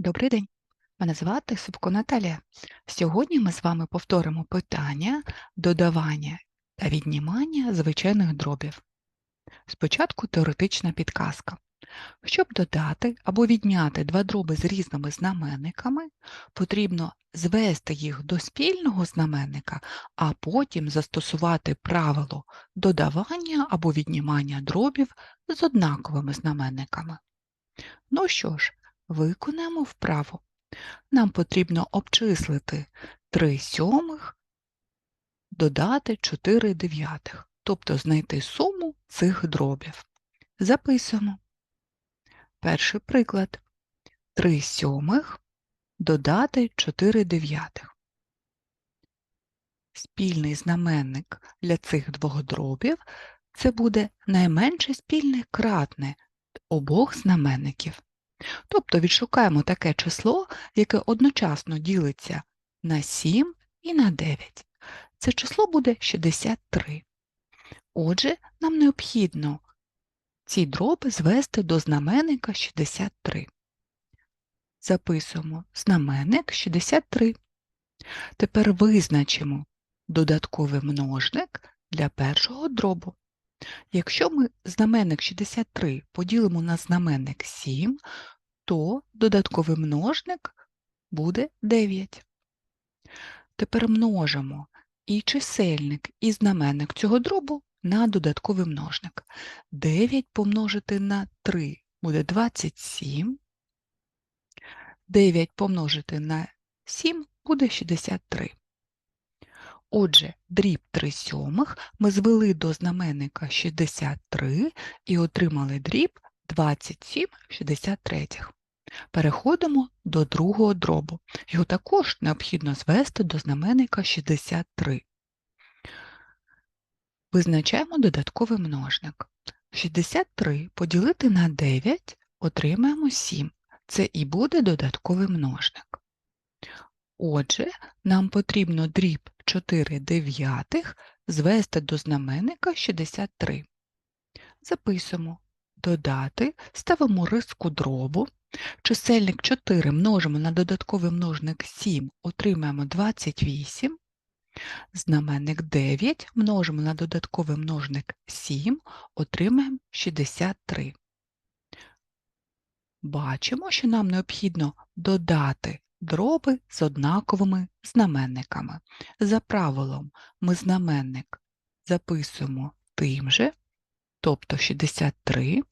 Добрий день! Мене звати Супко Наталія. Сьогодні ми з вами повторимо питання додавання та віднімання звичайних дробів. Спочатку теоретична підказка. Щоб додати або відняти два дроби з різними знаменниками, потрібно звести їх до спільного знаменника, а потім застосувати правило додавання або віднімання дробів з однаковими знаменниками. Ну що ж, виконаємо вправу. Нам потрібно обчислити 3 сьомих, додати 4 дев'ятих, тобто знайти суму цих дробів. Записуємо. Перший приклад. 3 сьомих додати 4 дев'ятих. Спільний знаменник для цих двох дробів це буде найменше спільне кратне обох знаменників. Тобто відшукаємо таке число, яке одночасно ділиться на 7 і на 9. Це число буде 63. Отже, нам необхідно ці дроби звести до знаменника 63. Записуємо знаменник 63. Тепер визначимо додатковий множник для першого дробу. Якщо ми знаменник 63 поділимо на знаменник 7, то додатковий множник буде 9. Тепер множимо і чисельник, і знаменник цього дробу на додатковий множник. 9 помножити на 3 буде 27. 9 помножити на 7 буде 63. Отже, дріб 3 сьомих ми звели до знаменника 63 і отримали дріб 27 63. Переходимо до другого дробу. Його також необхідно звести до знаменника 63. Визначаємо додатковий множник. 63 поділити на 9 отримаємо 7. Це і буде додатковий множник. Отже, нам потрібно дріб 4 дев'ятих звести до знаменника 63. Записуємо додати, ставимо риску дробу. Чисельник 4 множимо на додатковий множник 7, отримаємо 28. Знаменник 9 множимо на додатковий множник 7, отримаємо 63. Бачимо, що нам необхідно додати дроби з однаковими знаменниками. За правилом ми знаменник записуємо тим же, тобто 63,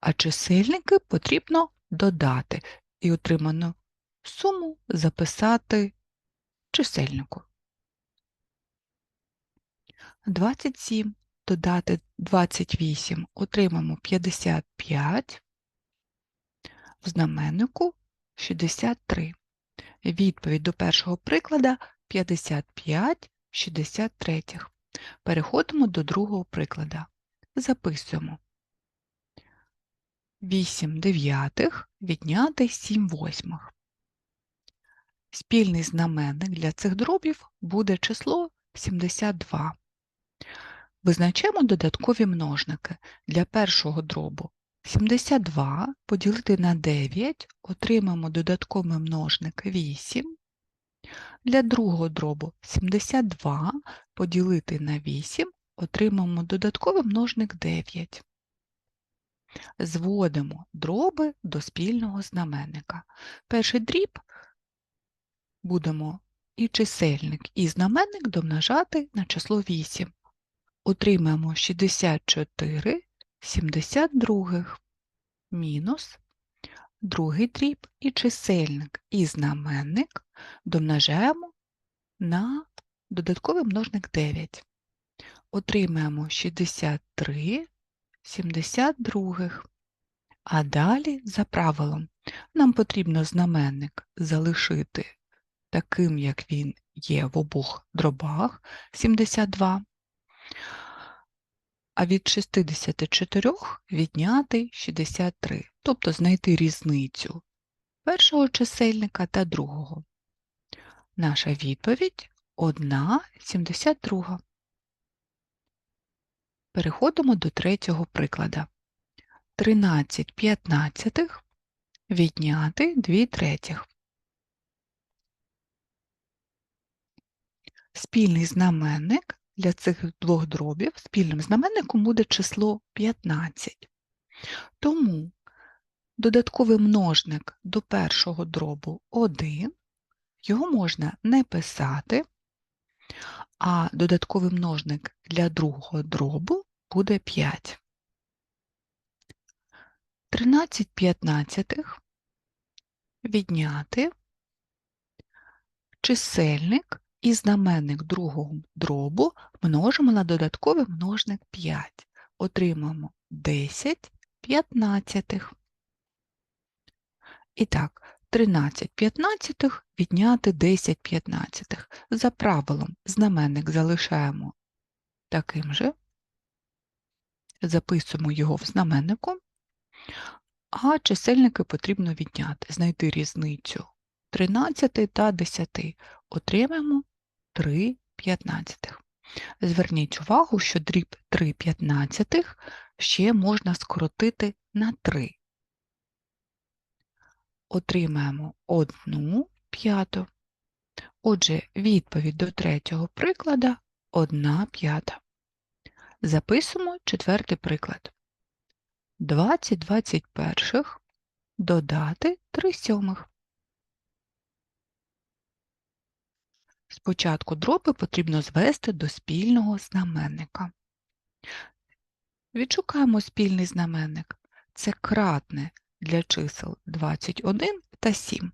а чисельники потрібно додати і отриману суму записати чисельнику. 27 додати 28 отримаємо 55, в знаменнику 63. Відповідь до першого приклада 55 63. Переходимо до другого приклада. Записуємо 8 дев'ятих відняти 7 восьмих. Спільний знаменник для цих дробів буде число 72. Визначаємо додаткові множники. Для першого дробу 72 поділити на 9 отримаємо додатковий множник 8. Для другого дробу 72 поділити на 8 отримаємо додатковий множник 9. Зводимо дроби до спільного знаменника. Перший дріб будемо і чисельник, і знаменник домножати на число 8. Отримаємо 64 72 мінус другий дріб і чисельник, і знаменник домножаємо на додатковий множник 9. Отримаємо 63 72. А далі, за правилом, нам потрібно знаменник залишити таким, як він є в обох дробах 72, а від 64 відняти 63, тобто знайти різницю першого чисельника та другого. Наша відповідь 1 72. Переходимо до третього приклада. 13 п'ятнадцятих відняти 2 третіх. Спільний знаменник для цих двох дробів, спільним знаменником буде число 15. Тому додатковий множник до першого дробу 1, його можна не писати, а додатковий множник для другого дробу буде 5. 13 п'ятнадцятих відняти чисельник і знаменник другого дробу множимо на додатковий множник 5. Отримаємо 10 п'ятнадцятих. І так, 13 п'ятнадцятих відняти 10 п'ятнадцятих. За правилом знаменник залишаємо таким же, записуємо його в знаменнику, а чисельники потрібно відняти, знайти різницю 13 та 10. Отримаємо 3 п'ятнадцятих. Зверніть увагу, що дріб 3 п'ятнадцятих ще можна скоротити на 3. Отримаємо 1 п'яту. Отже, відповідь до третього прикладу 1 п'ята. Записуємо четвертий приклад. 20 21 додати 3 сьомих. Спочатку дроби потрібно звести до спільного знаменника. Відшукаємо спільний знаменник. Це кратне для чисел 21 та 7.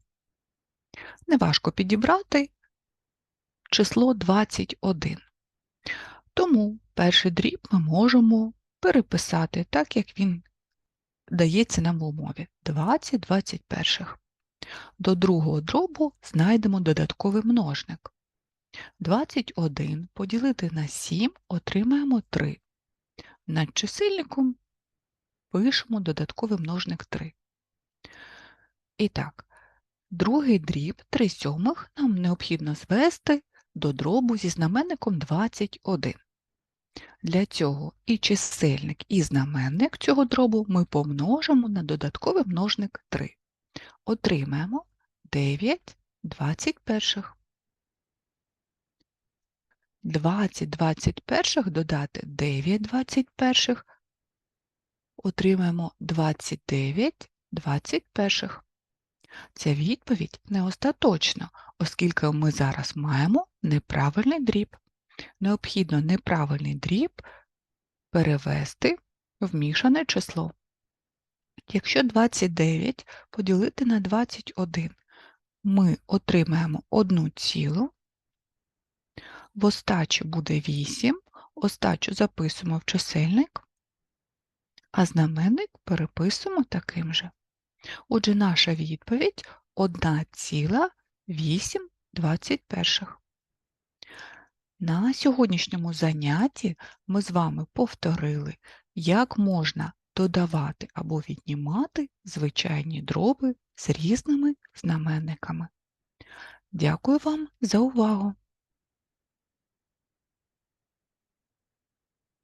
Неважко підібрати число 21. Тому перший дріб ми можемо переписати так, як він дається нам в умові 20 21. До другого дробу знайдемо додатковий множник. 21 поділити на 7 отримаємо 3. Над чисельником пишемо додатковий множник 3. І так, другий дріб 3 сьомих нам необхідно звести до дробу зі знаменником 21. Для цього і чисельник, і знаменник цього дробу ми помножимо на додатковий множник 3. Отримаємо 9 21. 20 21 додати 9 21, отримаємо 29 21. Ця відповідь не остаточна, оскільки ми зараз маємо неправильний дріб. Необхідно неправильний дріб перевести в мішане число. Якщо 29 поділити на 21, ми отримаємо 1 цілу, в остачі буде 8, остачу записуємо в чисельник, а знаменник переписуємо таким же. Отже, наша відповідь 1,821. На сьогоднішньому занятті ми з вами повторили, як можна додавати або віднімати звичайні дроби з різними знаменниками. Дякую вам за увагу!